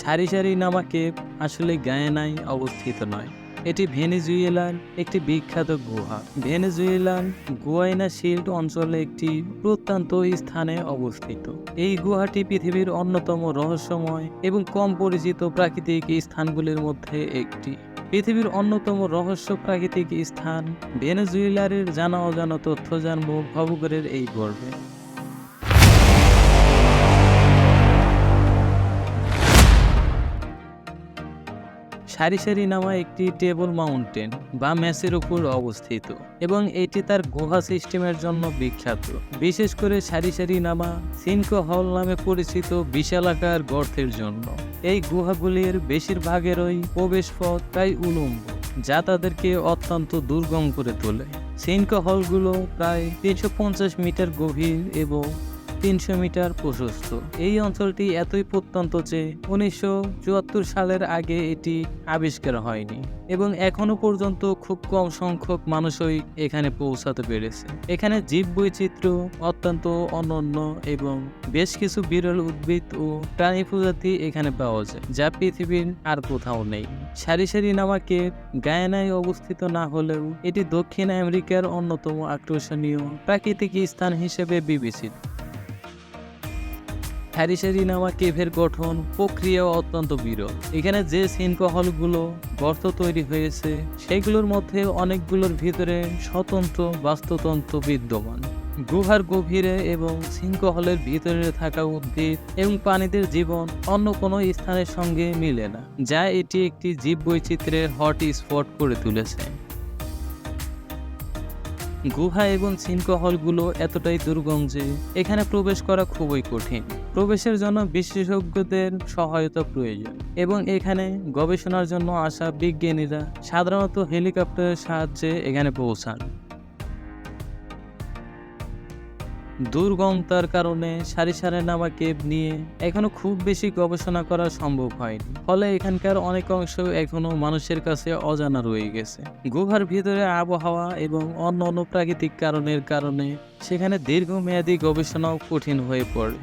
সারি সারি নামা কেভ আসলে গায়ানায় অবস্থিত নয়। এটি ভেনেজুয়েলার একটি বিখ্যাত গুহা। ভেনেজুয়েলার গুয়াইনা শিল্ড অঞ্চলে একটি প্রত্যন্ত স্থানে অবস্থিত। এই গুহাটি পৃথিবীর অন্যতম রহস্যময় এবং কম পরিচিত প্রাকৃতিক স্থানগুলির মধ্যে একটি। পৃথিবীর অন্যতম রহস্য প্রাকৃতিক স্থান ভেনেজুয়েলারের জানা অজানা তথ্য জানব ভবগরের এই পর্বে সারি সারি নামা একটি টেবল মাউন্টেন বা ম্যাসের উপর অবস্থিত এবং এটি তার গুহা সিস্টেমের জন্য বিখ্যাত। বিশেষ করে সারি সারি নামা সিনকো হল নামে পরিচিত বিশালাকার গর্তের জন্য। এই গুহাগুলির বেশিরভাগেরই প্রবেশ পথ প্রায় উলম্ব, যা তাদেরকে অত্যন্ত দুর্গম করে তোলে। সিনকো হলগুলো প্রায় তিনশো পঞ্চাশ মিটার গভীর এবং তিনশো মিটার প্রশস্ত। এই অঞ্চলটি এতই প্রত্যন্ত যে উনিশশো চুয়াত্তর সালের আগে এটি আবিষ্কার হয়নি এবং এখনও পর্যন্ত খুব কম সংখ্যক মানুষই এখানে পৌঁছাতে পেরেছে। এখানে জীব বৈচিত্র্য অত্যন্ত অনন্য এবং বেশ কিছু বিরল উদ্ভিদ ও প্রাণী প্রজাতি এখানে পাওয়া যায়, যা পৃথিবীর আর কোথাও নেই। সারি সারি নামাকে গায়ানায় অবস্থিত না হলেও এটি দক্ষিণ আমেরিকার অন্যতম আকর্ষণীয় প্রাকৃতিক স্থান হিসেবে বিবেচিত। হ্যারিসারি নামা কেভের গঠন প্রক্রিয়া অত্যন্ত বিরল। এখানে যে সিনকহলগুলো গর্ত তৈরি হয়েছে, সেগুলোর মধ্যে অনেকগুলোর ভিতরে স্বতন্ত্র বাস্তুতন্ত্র বিদ্যমান। গুহার গভীরে এবং সিনকহলের ভিতরে থাকা উদ্ভিদ এবং প্রাণীদের জীবন অন্য কোনো স্থানের সঙ্গে মিলে না, যা এটি একটি জীব বৈচিত্র্যের হট স্পট করে তুলেছে। গুহা এবং সিনকহলগুলো এতটাই দুর্গম যে এখানে প্রবেশ করা খুবই কঠিন। প্রবেশের জন্য বিশেষজ্ঞদের সহায়তা প্রয়োজন এবং এখানে গবেষণার জন্য আসা বিজ্ঞানীরা সাধারণত হেলিকপ্টারের সাহায্যে এখানে পৌঁছান। দুর্গমতার কারণে সারি সারি নামা কেব নিয়ে এখনও খুব বেশি গবেষণা করা সম্ভব হয়নি। ফলে এখানকার অনেক অংশ এখনও মানুষের কাছে অজানা রয়ে গেছে। গুহার ভিতরে আবহাওয়া এবং অন্য অন্য প্রাকৃতিক কারণের কারণে সেখানে দীর্ঘমেয়াদী গবেষণাও কঠিন হয়ে পড়ে।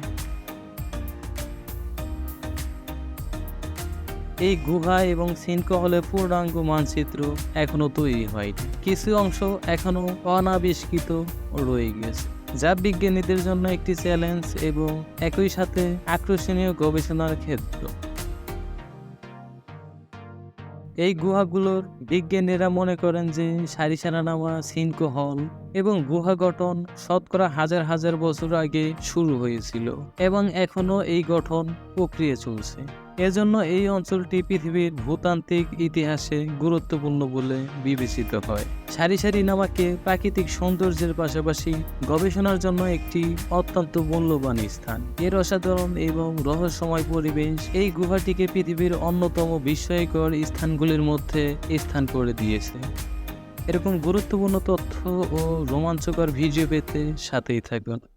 এই গুহা এবং সিনকহলের পূর্ণাঙ্গ মানচিত্র এখনও তৈরি হয়নি। কিছু অংশ এখনও অনাবিষ্কৃত রয়ে গেছে। যা বিজ্ঞানীদের জন্য একটি চ্যালেঞ্জ এবং একই সাথে আকর্ষণীয় গবেষণার ক্ষেত্র। এই গুহাগুলোর বিজ্ঞানীরা মনে করেন যে সারি নামা সিনকো হল এবং গুহা গঠন শতকরা হাজার হাজার বছর আগে শুরু হয়েছিল এবং এখনও এই গঠন প্রক্রিয়া চলছে। এজন্য এই অঞ্চলটি পৃথিবীর ভূতান্ত্রিক ইতিহাসে গুরুত্বপূর্ণ বলে বিবেচিত হয়। সারি সারি নামাকে প্রাকৃতিক সৌন্দর্যের পাশাপাশি গবেষণার জন্য একটি অত্যন্ত মূল্যবান স্থান। এর অসাধারণ এবং রহস্যময় পরিবেশ এই গুহাটিকে পৃথিবীর অন্যতম বিস্ময়কর স্থানগুলির মধ্যে স্থান করে দিয়েছে। এরকম গুরুত্বপূর্ণ তথ্য ও রোমাঞ্চকর ভিডিও পেতে সাথেই থাকুন।